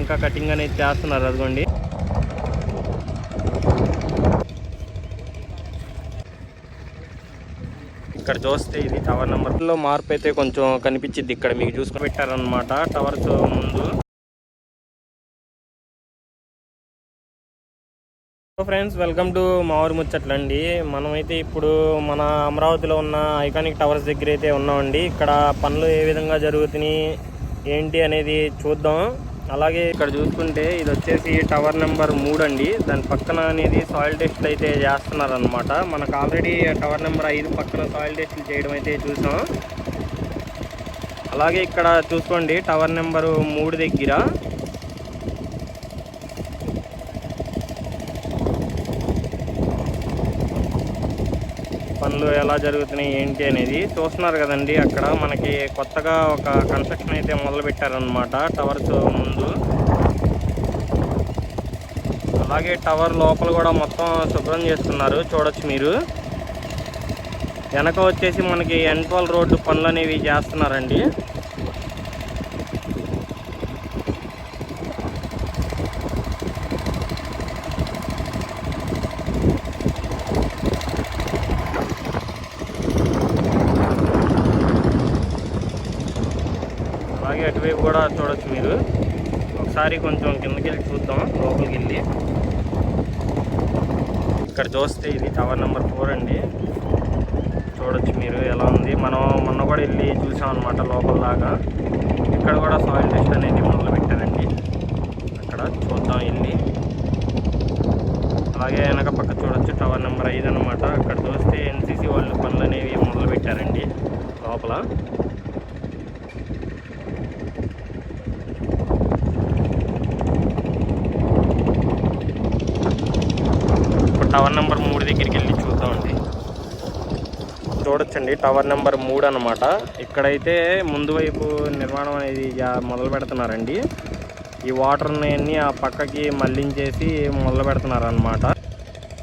ఇంకా కటింగ్ అనేది చేస్తున్నారు అదిగోండి. ఇక్కడ చూస్తే ఇది టవర్ నెంబర్లో మార్పు అయితే కొంచెం కనిపించింది ఇక్కడ మీకు చూసుకుని పెట్టారనమాట టవర్స్ ముందు. ఫ్రెండ్స్ వెల్కమ్ టు మావూరు ముచ్చట్లండి మనమైతే ఇప్పుడు మన అమరావతిలో ఉన్న ఐకానిక్ టవర్స్ దగ్గర అయితే ఉన్నామండి. ఇక్కడ పనులు ఏ విధంగా జరుగుతున్నాయి ఏంటి అనేది చూద్దాం. అలాగే ఇక్కడ చూసుకుంటే ఇది వచ్చేసి టవర్ నెంబర్ మూడు అండి. దాని పక్కన అనేది సాయిల్ టెస్ట్లు అయితే చేస్తున్నారు అనమాట మనకు ఆల్రెడీ టవర్ నెంబర్ ఐదు పక్కన సాయిల్ టెస్ట్లు చేయడం అయితే చూసాం. అలాగే ఇక్కడ చూసుకోండి టవర్ నెంబర్ మూడు దగ్గర పనులు ఎలా జరుగుతున్నాయి ఏంటి అనేది చూస్తున్నారు కదండి అక్కడ. మనకి కొత్తగా ఒక కన్స్ట్రక్షన్ అయితే మొదలు పెట్టారనమాట టవర్స్ ముందు. అలాగే టవర్ లోపల కూడా మొత్తం శుభ్రం చేస్తున్నారు చూడొచ్చు మీరు. వెనక వచ్చేసి మనకి ఎన్ట్వల్ రోడ్డు పనులు అనేవి చేస్తున్నారండి. అలాగే అటువైపు కూడా చూడొచ్చు మీరు. ఒకసారి కొంచెం కిందకి వెళ్ళి చూద్దాం లోపలికి వెళ్ళి. ఇక్కడ చూస్తే ఇది టవర్ నెంబర్ ఫోర్ అండి. చూడొచ్చు మీరు ఎలా ఉంది. మనం మొన్న కూడా వెళ్ళి చూసాం అనమాట లోపల దాకా. ఇక్కడ కూడా సాయిల్ టెస్ట్ అనేది మొదలు పెట్టారండి. అక్కడ చూద్దాం వెళ్ళి. అలాగే వెనక పక్క చూడొచ్చు టవర్ నెంబర్ ఐదు అనమాట అక్కడ చూస్తే ఎన్సీసీ వాళ్ళు పనులు అనేవి మొదలు పెట్టారండి లోపల. టవర్ నెంబర్ మూడు దగ్గరికి వెళ్ళి చూద్దామండి. చూడొచ్చండి టవర్ నెంబర్ మూడు అనమాట ఇక్కడైతే ముందు వైపు నిర్మాణం అనేది మొదలు పెడుతున్నారండి. ఈ వాటర్ని ఆ పక్కకి మళ్ళించేసి మొదలు పెడుతున్నారు అనమాట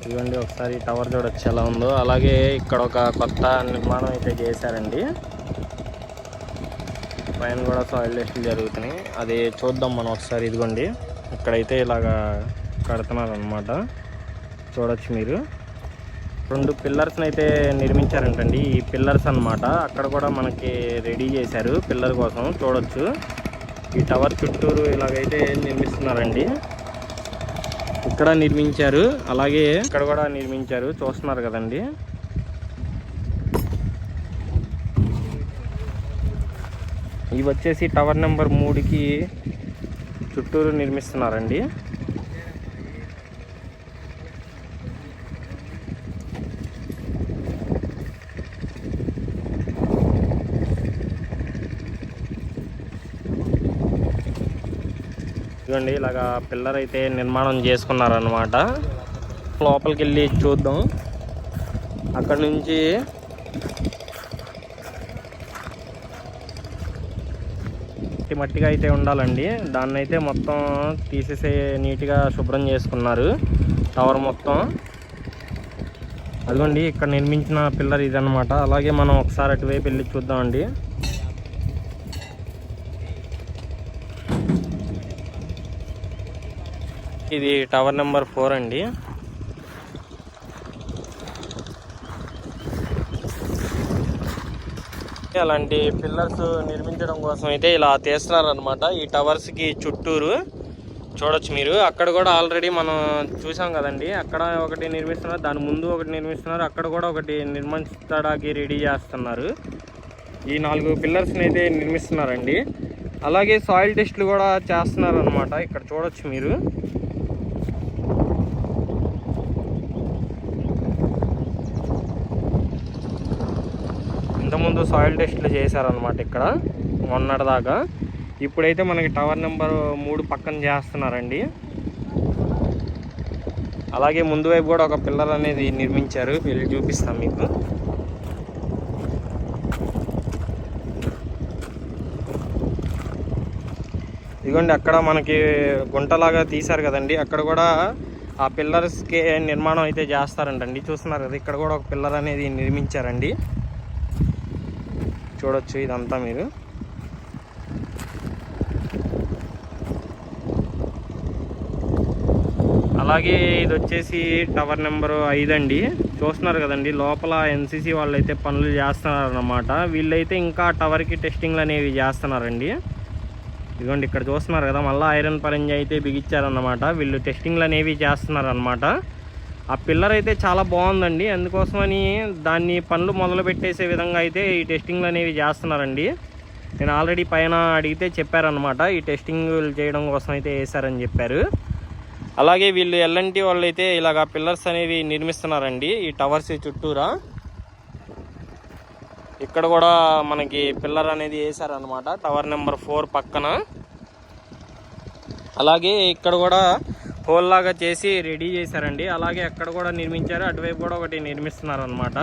ఇదిగోండి ఒకసారి టవర్ చూడొచ్చు ఎలా ఉందో. అలాగే ఇక్కడ ఒక కొత్త నిర్మాణం అయితే చేశారండి. పైన కూడా సాయిల్ టెస్ట్లు జరుగుతున్నాయి. అది చూద్దాం మనం ఒకసారి ఇదిగోండి. ఇక్కడైతే ఇలాగా కడుతున్నారు అనమాట చూడొచ్చు మీరు. రెండు పిల్లర్స్ని అయితే నిర్మించారంటండి. ఈ పిల్లర్స్ అన్నమాట. అక్కడ కూడా మనకి రెడీ చేశారు పిల్లర్ కోసం. చూడొచ్చు. ఈ టవర్ చుట్టూరు ఇలాగైతే నిర్మిస్తున్నారండి. ఇక్కడ నిర్మించారు. అలాగే ఇక్కడ కూడా నిర్మించారు. చూస్తున్నారు కదండి. ఇవి వచ్చేసి టవర్ నెంబర్ మూడుకి చుట్టూరు నిర్మిస్తున్నారండి. ఇదిగోండి ఇలాగా పిల్లర్ అయితే నిర్మాణం చేసుకున్నారనమాట లోపలికి వెళ్ళి చూద్దాం. అక్కడ నుంచి మట్టి మట్టిగా అయితే ఉండాలండి. దాన్ని అయితే మొత్తం తీసేసే నీట్గా శుభ్రం చేసుకున్నారు. టవర్ మొత్తం. అదిగోండి ఇక్కడ నిర్మించిన పిల్లర్ ఇదన్నమాట. అలాగే మనం ఒకసారి అటువైపు వెళ్ళి చూద్దామండి. ఇది టవర్ నెంబర్ ఫోర్ అండి. అలాంటి పిల్లర్స్ నిర్మించడం కోసం అయితే ఇలా తీస్తున్నారు అనమాట ఈ టవర్స్కి చుట్టూరు చూడొచ్చు మీరు. అక్కడ కూడా ఆల్రెడీ మనం చూసాం కదండి. అక్కడ ఒకటి నిర్మిస్తున్నారు దాని ముందు ఒకటి నిర్మిస్తున్నారు అక్కడ కూడా ఒకటి నిర్మించడానికి రెడీ చేస్తున్నారు. ఈ నాలుగు పిల్లర్స్ని అయితే నిర్మిస్తున్నారండి. అలాగే సాయిల్ టెస్ట్లు కూడా చేస్తున్నారు అనమాట ఇక్కడ చూడొచ్చు మీరు. ముందు సాయిల్ టెస్ట్లు చేశారనమాట ఇక్కడ మొన్నటిదాకా ఇప్పుడైతే మనకి టవర్ నెంబర్ మూడు పక్కన చేస్తున్నారండి. అలాగే ముందు వైపు కూడా ఒక పిల్లర్ అనేది నిర్మించారు వెళ్ళి చూపిస్తాం మీకు. ఇదిగోండి అక్కడ మనకి గుంటలాగా తీశారు కదండి. అక్కడ కూడా ఆ పిల్లర్స్కి నిర్మాణం అయితే చేస్తారంటండి. చూస్తున్నారు కదా ఇక్కడ కూడా ఒక పిల్లర్ అనేది నిర్మించారండి. చూడొచ్చు ఇదంతా మీరు. అలాగే ఇది వచ్చేసి టవర్ నెంబర్ ఐదు అండి. చూస్తున్నారు కదండి లోపల ఎన్సీసీ వాళ్ళు అయితే పనులు చేస్తున్నారన్నమాట. వీళ్ళైతే ఇంకా టవర్కి టెస్టింగ్లు అనేవి చేస్తున్నారండి. ఇదిగోండి ఇక్కడ చూస్తున్నారు కదా మళ్ళీ ఐరన్ పరంజీ అయితే బిగించారన్నమాట. వీళ్ళు టెస్టింగ్లు అనేవి చేస్తున్నారనమాట ఆ పిల్లర్ అయితే చాలా బాగుందండి. అందుకోసమని దాన్ని పనులు మొదలు పెట్టేసే విధంగా అయితే ఈ టెస్టింగ్లు అనేవి చేస్తున్నారండి. నేను ఆల్రెడీ పైన అడిగితే చెప్పారనమాట ఈ టెస్టింగ్ చేయడం కోసం అయితే వేశారని చెప్పారు. అలాగే వీళ్ళు ఎల్ఎన్టీ వాళ్ళు అయితే ఇలాగ పిల్లర్స్ అనేవి నిర్మిస్తున్నారండి. ఈ టవర్స్ చుట్టూరా. ఇక్కడ కూడా మనకి పిల్లర్ అనేది వేసారనమాట టవర్ నెంబర్ ఫోర్ పక్కన. అలాగే ఇక్కడ కూడా హోల్ లాగా చేసి రెడీ చేశారండి. అలాగే అక్కడ కూడా నిర్మించారు అటువైపు కూడా ఒకటి నిర్మిస్తున్నారు అనమాట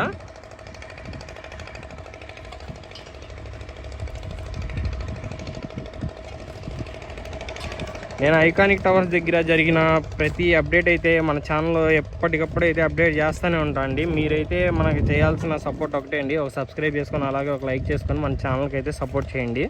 నేను ఐకానిక్ టవర్స్ దగ్గర జరిగిన ప్రతి అప్డేట్ అయితే మన ఛానల్లో ఎప్పటికప్పుడు అయితే అప్డేట్ చేస్తూనే ఉంటాను అండి మీరైతే మనకి చేయాల్సిన సపోర్ట్ ఒకటే అండి. ఒక సబ్స్క్రైబ్ చేసుకొని అలాగే ఒక లైక్ చేసుకొని మన ఛానల్కి అయితే సపోర్ట్ చేయండి.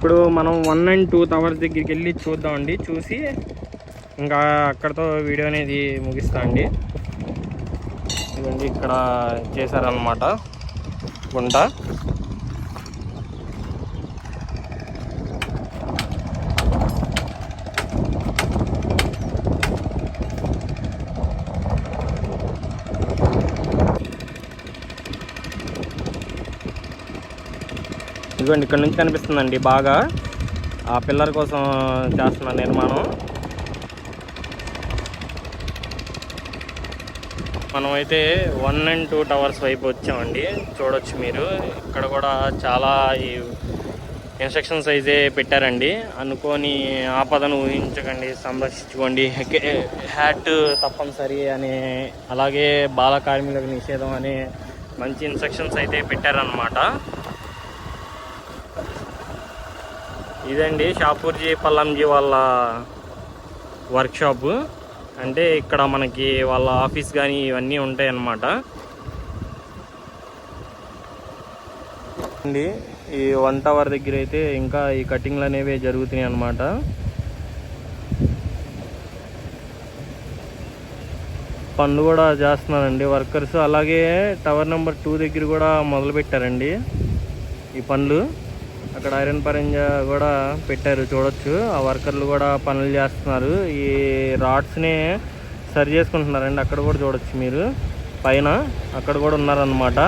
ఇప్పుడు మనం వన్ అండ్ టూ టవర్స్ దగ్గరికి వెళ్ళి చూద్దామండి. చూసి ఇంకా అక్కడతో వీడియో అనేది ముగిస్తా అండి. ఇదండి ఇక్కడ చేశారనమాట గుంట. ఇదిగోండి ఇక్కడ నుంచి కనిపిస్తుందండి బాగా. ఆ పిల్లర్ కోసం చేస్తున్న నిర్మాణం. మనం అయితే వన్ అండ్ టూ టవర్స్ వైపు వచ్చామండి. చూడొచ్చు మీరు. ఇక్కడ కూడా చాలా ఈ ఇన్స్ట్రక్షన్స్ అయితే పెట్టారండి. అనుకోని ఆపదను ఊహించకండి సంరక్షించుకోండి. హ్యాట్ తప్పనిసరి అని అలాగే బాల కార్మికులకు నిషేధం అనే మంచి ఇన్స్ట్రక్షన్స్ అయితే పెట్టారనమాట ఇదండి షాపూర్జీ పల్లంజీ వాళ్ళ వర్క్షాపు అంటే ఇక్కడ మనకి వాళ్ళ ఆఫీస్ కానీ ఇవన్నీ ఉంటాయి అన్నమాట అండి ఈ వన్ టవర్ దగ్గర అయితే ఇంకా ఈ కటింగ్లు అనేవి జరుగుతున్నాయి అన్నమాట. పనులు కూడా చేస్తున్నారండి వర్కర్స్ అలాగే టవర్ నెంబర్ టూ దగ్గర కూడా మొదలు పెట్టారండి ఈ పనులు. అక్కడ ఐరన్ పరంజ కూడా పెట్టారు చూడొచ్చు. ఆ వర్కర్లు కూడా పనులు చేస్తున్నారు. ఈ రాడ్స్ని సరి చేసుకుంటున్నారండి. అక్కడ కూడా చూడొచ్చు మీరు. పైన అక్కడ కూడా ఉన్నారనమాట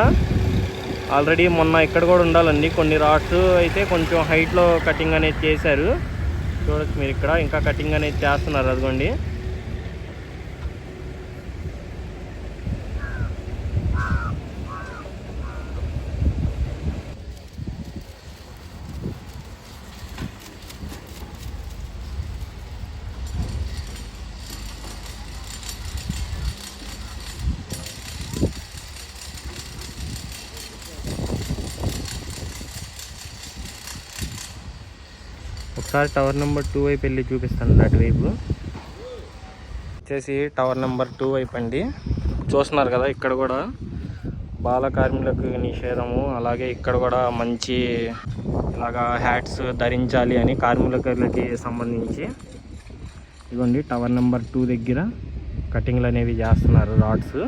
ఆల్రెడీ మొన్న ఇక్కడ కూడా ఉండాలండి. కొన్ని రాడ్స్ అయితే కొంచెం హైట్లో కటింగ్ అనేది చేశారు. చూడొచ్చు మీరు ఇక్కడ. ఇంకా కటింగ్ అనేది చేస్తున్నారు అదిగోండి. ఒకసారి టవర్ నెంబర్ టూ వైపు వెళ్ళి చూపిస్తాను అటువైపు వచ్చేసి టవర్ నెంబర్ టూ వైపు అండి. చూస్తున్నారు కదా ఇక్కడ కూడా బాల కార్మికులకు నిషేధము అలాగే ఇక్కడ కూడా మంచి ఇలాగా హ్యాట్స్ ధరించాలి అని కార్మికులకి సంబంధించి. ఇదిగోండి టవర్ నెంబర్ టూ దగ్గర కటింగ్లు అనేవి చేస్తున్నారు రాడ్స్.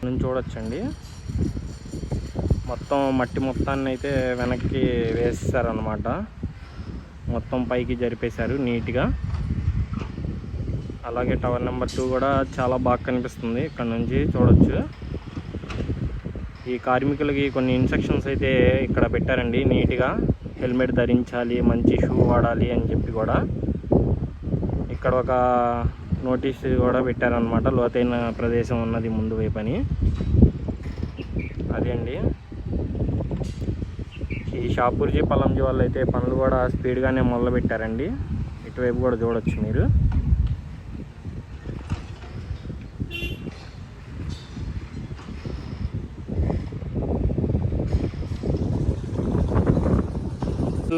మనం చూడొచ్చండి. మొత్తం మట్టి మొత్తాన్ని అయితే వెనక్కి వేసేసారనమాట మొత్తం పైకి జరిపేశారు నీట్గా. అలాగే టవర్ నెంబర్ టూ కూడా చాలా బాగా కనిపిస్తుంది ఇక్కడ నుంచి చూడొచ్చు. ఈ కార్మికులకి కొన్ని ఇన్స్ట్రక్షన్స్ అయితే ఇక్కడ పెట్టారండి నీట్గా. హెల్మెట్ ధరించాలి మంచి షూ వాడాలి అని చెప్పి కూడా. ఇక్కడ ఒక నోటీస్ కూడా పెట్టారనమాట లోతైన ప్రదేశం ఉన్నది ముందు వైపు అని. అదే అండి. ఈ షాపూర్జీ పలంజీ వాళ్ళు అయితే పనులు కూడా స్పీడ్గానే మొదలుపెట్టారండి. ఇటువైపు కూడా చూడొచ్చు మీరు.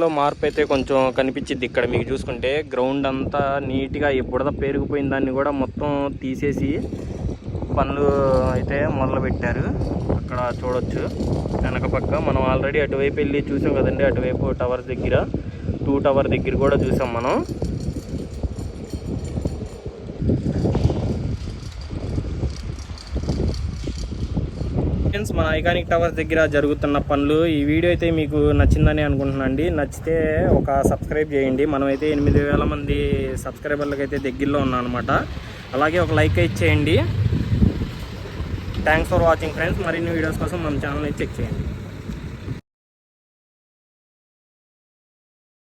లో మార్పు అయితే కొంచెం కనిపించింది ఇక్కడ మీకు చూసుకుంటే. గ్రౌండ్ అంతా నీట్గా ఈ బుడద పేరుకుపోయిన దాన్ని కూడా మొత్తం తీసేసి పనులు అయితే మొదలు పెట్టారు అక్కడ చూడొచ్చు. వెనక పక్క మనం ఆల్రెడీ అటువైపు వెళ్ళి చూసాం కదండి. అటువైపు టవర్ దగ్గర టూ టవర్ దగ్గర కూడా చూసాం మనం. ఫ్రెండ్స్ మన ఐకానిక్ టవర్స్ దగ్గర జరుగుతున్న పనులు ఈ వీడియో అయితే మీకు నచ్చిందని అనుకుంటున్నాను అండి. నచ్చితే ఒక సబ్స్క్రైబ్ చేయండి. మనమైతే ఎనిమిది వేల మంది సబ్స్క్రైబర్లకు అయితే దగ్గరలో ఉన్నాం అనమాట అలాగే ఒక లైక్ అయితే చేయండి థ్యాంక్స్ ఫర్ వాచింగ్ ఫ్రెండ్స్ మరిన్ని వీడియోస్ కోసం మన ఛానల్ని చెక్ చేయండి.